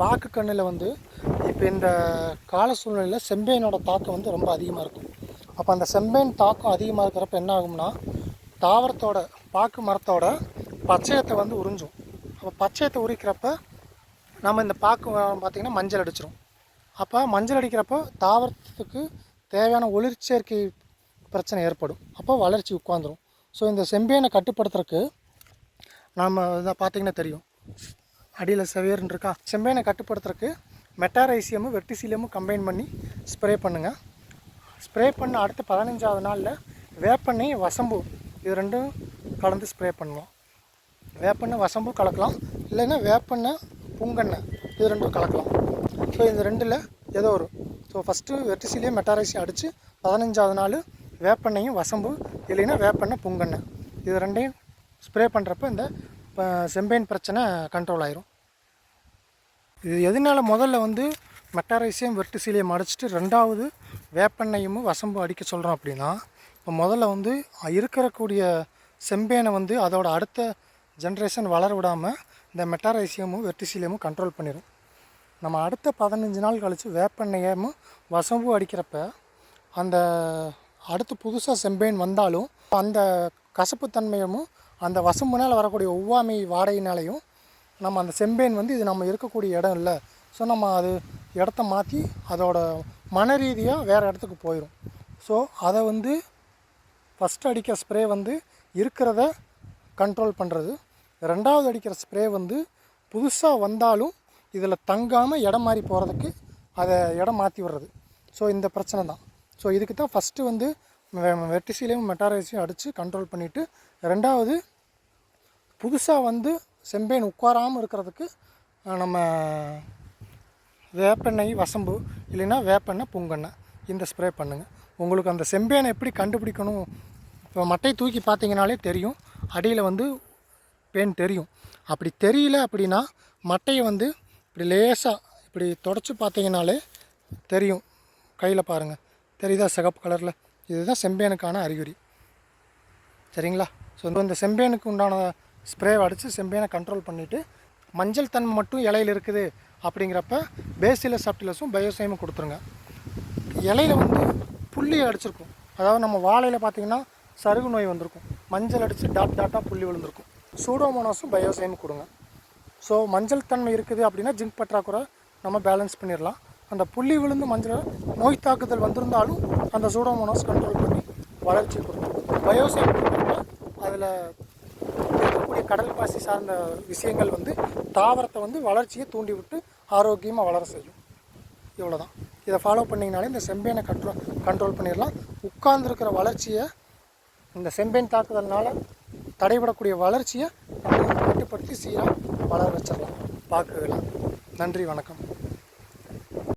பாக்கு கண்ணில் வந்து இப்போ இந்த கால சூழ்நிலையில் செம்பேனோட தாக்கம் வந்து ரொம்ப அதிகமாக இருக்கும். அப்போ அந்த செம்பேன் தாக்கம் அதிகமாக இருக்கிறப்ப என்ன ஆகும்னா தாவரத்தோட பாக்கு மரத்தோட பச்சையத்தை வந்து உறிஞ்சும். அப்போ பச்சையத்தை உரிக்கிறப்ப நம்ம இந்த பாக்கு பார்த்திங்கன்னா மஞ்சள் அடிச்சிரும். அப்போ மஞ்சள் அடிக்கிறப்போ தாவரத்துக்கு தேவையான ஒளிர்ச்சேர்க்கை பிரச்சனை ஏற்படும். அப்போ வளர்ச்சி உட்காந்துரும் ஸோ இந்த செம்பேனை கட்டுப்படுத்துறதுக்கு நாம் இதை பார்த்தீங்கன்னா தெரியும். அடியில் செவேர்னு இருக்கா செம்பேனை கட்டுப்படுத்துறதுக்கு மெட்டாரைசியமும் வெர்டிசிலியமும் கம்பைன் பண்ணி ஸ்ப்ரே பண்ணுங்கள் ஸ்ப்ரே பண்ண அடுத்த பதினஞ்சாவது நாளில் வேப்பெண்ணெய் வசம்பு இது ரெண்டும் கலந்து ஸ்ப்ரே பண்ணுவோம் வேப்பெண்ணெய் வசம்பு கலக்கலாம். இல்லைன்னா வேப்பெண்ணெய் புங்கெண்ணெய் இது ரெண்டும் கலக்கலாம். ஸோ இந்த ரெண்டில் ஏதோ ஒரு. ஸோ ஃபஸ்ட்டு வெர்டிசிலியம் மெட்டாரைசி அடித்து பதினஞ்சாவது நாள் வேப்பெண்ணையும் வசம்பு இல்லைன்னா வேப்பெண்ணெய் புங்கெண்ணெய் இது ரெண்டையும் ஸ்ப்ரே பண்ணுறப்ப இந்த இப்போ செம்பேன் பிரச்சனை கண்ட்ரோல் ஆயிரும். இது எதனால முதல்ல வந்து மெட்டாரைசியம் வெர்டிசிலையும் அடிச்சுட்டு ரெண்டாவது வேப்பெண்ணையும் வசம்பு அடிக்க சொல்கிறோம் அப்படின்னா இப்போ முதல்ல வந்து இருக்கக்கூடிய செம்பேனை வந்து அதோட அடுத்த ஜென்ரேஷன் வளர விடாமல் இந்த மெட்டாரைசியமும் வெர்டிசிலியமும் கண்ட்ரோல் பண்ணிடும் நம்ம அடுத்த பதினஞ்சு நாள் கழித்து வேப்பெண்ணையும் வசம்பு அடிக்கிறப்ப அந்த அடுத்து புதுசாக செம்பேன் வந்தாலும் அந்த கசப்புத்தன்மையும் அந்த வசம்புனால் வரக்கூடிய ஒவ்வாமை வாடையினாலையும் நம்ம அந்த செம்பேன் வந்து இது நம்ம இருக்கக்கூடிய இடம் இல்லை. ஸோ நம்ம அது இடத்த மாற்றி அதோட மன ரீதியாக வேறு இடத்துக்கு போயிடும் ஸோ அதை வந்து ஃபஸ்ட்டு அடிக்கிற ஸ்ப்ரே வந்து இருக்கிறத கண்ட்ரோல் பண்ணுறது ரெண்டாவது அடிக்கிற ஸ்ப்ரே வந்து புதுசாக வந்தாலும் இதில் தங்காமல் இடம் மாறி போகிறதுக்கு அதை இடம் மாற்றி விடுறது. ஸோ இந்த பிரச்சனை தான். ஸோ இதுக்கு தான் ஃபஸ்ட்டு வந்து வெர்டிசிலையும் மெட்டாரைஸையும் அடித்து கண்ட்ரோல் பண்ணிவிட்டு ரெண்டாவது புதுசாக வந்து செம்பேன் உட்காராமல் இருக்கிறதுக்கு நம்ம வேப்பெண்ணெய் வசம்பு இல்லைன்னா வேப்பெண்ணெய் புங்கெண்ணெய் இந்த ஸ்ப்ரே பண்ணுங்கள் உங்களுக்கு அந்த செம்பேனை எப்படி கண்டுபிடிக்கணும்? இப்போ மட்டை தூக்கி பார்த்தீங்கனாலே தெரியும். அடியில் வந்து பேன் தெரியும். அப்படி தெரியல அப்படின்னா மட்டையை வந்து இப்படி லேசாக இப்படி தொடச்சி பார்த்தீங்கனாலே தெரியும். கையில் பாருங்கள் தெரியுதா சிகப்பு கலரில் இதுதான் செம்பேனுக்கான அறிகுறி. சரிங்களா? ஸோ இந்த செம்பேனுக்கு உண்டான ஸ்ப்ரே அடித்து செம்பேனை கண்ட்ரோல் பண்ணிவிட்டு மஞ்சள் தன்மை மட்டும் இலையில் இருக்குது அப்படிங்கிறப்ப பேசிலஸ் சாப்டிலஸும் பயோசைமும் கொடுத்துருங்க. இலையில வந்து புள்ளி அடிச்சிருக்கும். அதாவது நம்ம வாழையில் பார்த்தீங்கன்னா சருகு நோய் வந்திருக்கும். மஞ்சள் அடித்து டாட் டாட்டாக புள்ளி விழுந்திருக்கும். சூடோமோனாஸும் பயோசைமும் கொடுங்க. ஸோ மஞ்சள் தன்மை இருக்குது அப்படின்னா ஜிங்க் பற்றாக்குறை நம்ம பேலன்ஸ் பண்ணிடலாம் அந்த புள்ளி விழுந்து மஞ்சள் நோய் தாக்குதல் வந்திருந்தாலும் அந்த சூடோமோனாஸ் கண்ட்ரோல் பண்ணி வளர்ச்சி கொடுக்கும். பயோசைம் அதில் இருக்கக்கூடிய கடல் பாசி சார்ந்த விஷயங்கள் வந்து தாவரத்தை வந்து வளர்ச்சியை தூண்டிவிட்டு ஆரோக்கியமாக வளர செய்யும். இவ்வளோதான் இதை ஃபாலோ பண்ணிங்கனாலே இந்த செம்பேனை கண்ட்ரோல் கண்ட்ரோல் பண்ணிடலாம். உட்கார்ந்துருக்கிற வளர்ச்சியை இந்த செம்பேன் தாக்குதல்னால தடைபடக்கூடிய வளர்ச்சியை நம்ம கட்டுப்படுத்தி சீராக வளர வச்சிடலாம். பார்க்கலாம் நன்றி வணக்கம்.